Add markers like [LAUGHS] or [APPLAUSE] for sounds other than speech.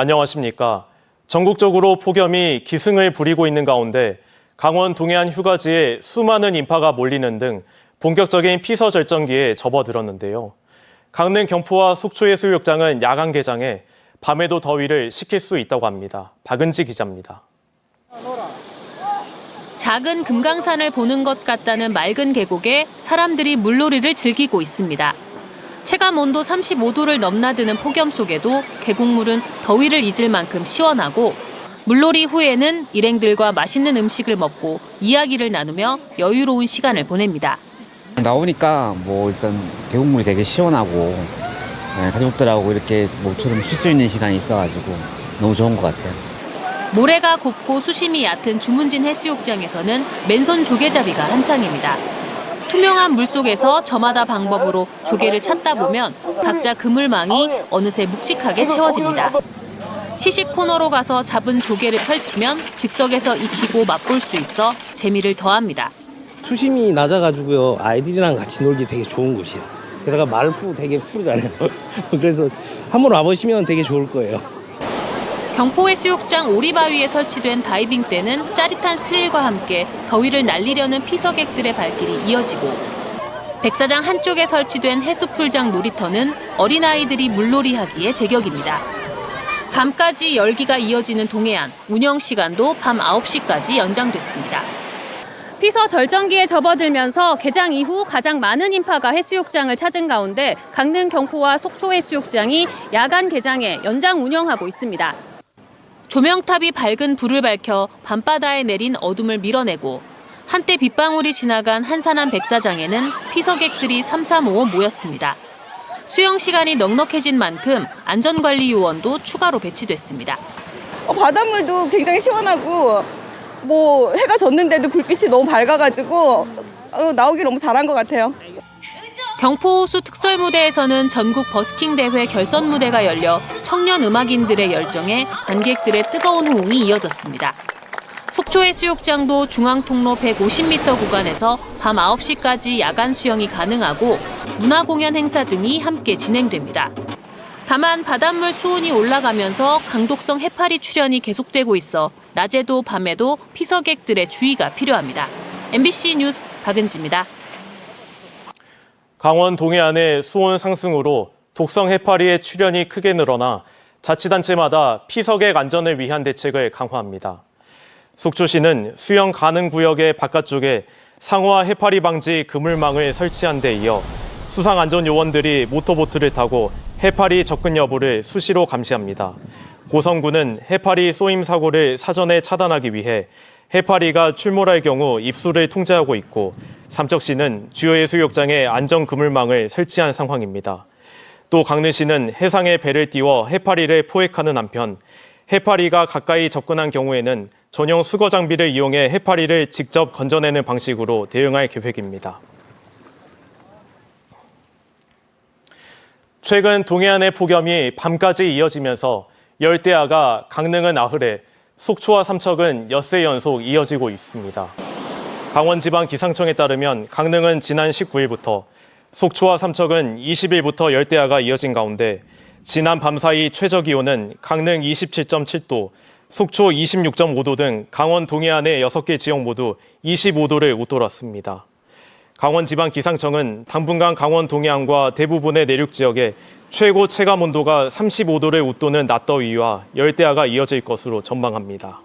안녕하십니까. 전국적으로 폭염이 기승을 부리고 있는 가운데 강원 동해안 휴가지에 수많은 인파가 몰리는 등 본격적인 피서 절정기에 접어들었는데요. 강릉 경포와 속초 해수욕장은 야간 개장해 밤에도 더위를 식힐 수 있다고 합니다. 박은지 기자입니다. 작은 금강산을 보는 것 같다는 맑은 계곡에 사람들이 물놀이를 즐기고 있습니다. 체감 온도 35도를 넘나드는 폭염 속에도 계곡물은 더위를 잊을 만큼 시원하고 물놀이 후에는 일행들과 맛있는 음식을 먹고 이야기를 나누며 여유로운 시간을 보냅니다. 나오니까 뭐 일단 계곡물이 되게 시원하고 네, 가족들하고 이렇게 모처럼 쉴 수 있는 시간이 있어가지고 너무 좋은 것 같아요. 모래가 곱고 수심이 얕은 주문진 해수욕장에서는 맨손 조개잡이가 한창입니다. 투명한 물 속에서 저마다 방법으로 조개를 찾다 보면 각자 그물망이 어느새 묵직하게 채워집니다. 시식 코너로 가서 잡은 조개를 펼치면 즉석에서 익히고 맛볼 수 있어 재미를 더합니다. 수심이 낮아가지고요 아이들이랑 같이 놀기 되게 좋은 곳이에요. 게다가 맑고 되게 푸르잖아요. [LAUGHS] 그래서 한번 와보시면 되게 좋을 거예요. 경포 해수욕장 오리바위에 설치된 다이빙대는 짜릿한 스릴과 함께 더위를 날리려는 피서객들의 발길이 이어지고 백사장 한쪽에 설치된 해수풀장 놀이터는 어린아이들이 물놀이하기에 제격입니다. 밤까지 열기가 이어지는 동해안, 운영 시간도 밤 9시까지 연장됐습니다. 피서 절정기에 접어들면서 개장 이후 가장 많은 인파가 해수욕장을 찾은 가운데 강릉 경포와 속초 해수욕장이 야간 개장에 연장 운영하고 있습니다. 조명탑이 밝은 불을 밝혀 밤바다에 내린 어둠을 밀어내고 한때 빗방울이 지나간 한산한 백사장에는 피서객들이 삼삼오오 모였습니다. 수영 시간이 넉넉해진 만큼 안전관리 요원도 추가로 배치됐습니다. 어, 바닷물도 굉장히 시원하고 뭐 해가 졌는데도 불빛이 너무 밝아가지고 어, 나오기 너무 잘한 것 같아요. 경포호수 특설무대에서는 전국 버스킹 대회 결선 무대가 열려 청년 음악인들의 열정에 관객들의 뜨거운 호응이 이어졌습니다. 속초해 수욕장도 중앙통로 150m 구간에서 밤 9시까지 야간 수영이 가능하고 문화공연 행사 등이 함께 진행됩니다. 다만 바닷물 수온이 올라가면서 강독성 해파리 출현이 계속되고 있어 낮에도 밤에도 피서객들의 주의가 필요합니다. MBC 뉴스 박은지입니다. 강원 동해안의 수온 상승으로 독성 해파리의 출현이 크게 늘어나 자치단체마다 피서객 안전을 위한 대책을 강화합니다. 속초시는 수영 가능 구역의 바깥쪽에 상호와 해파리 방지 그물망을 설치한 데 이어 수상 안전 요원들이 모터보트를 타고 해파리 접근 여부를 수시로 감시합니다. 고성군은 해파리 쏘임 사고를 사전에 차단하기 위해 해파리가 출몰할 경우 입수를 통제하고 있고 삼척시는 주요 해수욕장에 안전 그물망을 설치한 상황입니다. 또 강릉시는 해상에 배를 띄워 해파리를 포획하는 한편 해파리가 가까이 접근한 경우에는 전용 수거 장비를 이용해 해파리를 직접 건져내는 방식으로 대응할 계획입니다. 최근 동해안의 폭염이 밤까지 이어지면서 열대야가 강릉은 나흘에, 속초와 삼척은 엿새 연속 이어지고 있습니다. 강원지방기상청에 따르면 강릉은 지난 19일부터, 속초와 삼척은 20일부터 열대야가 이어진 가운데 지난 밤 사이 최저 기온은 강릉 27.7도, 속초 26.5도 등 강원 동해안의 6개 지역 모두 25도를 웃돌았습니다. 강원지방기상청은 당분간 강원 동해안과 대부분의 내륙 지역에 최고 체감 온도가 35도를 웃도는 낮더위와 열대야가 이어질 것으로 전망합니다.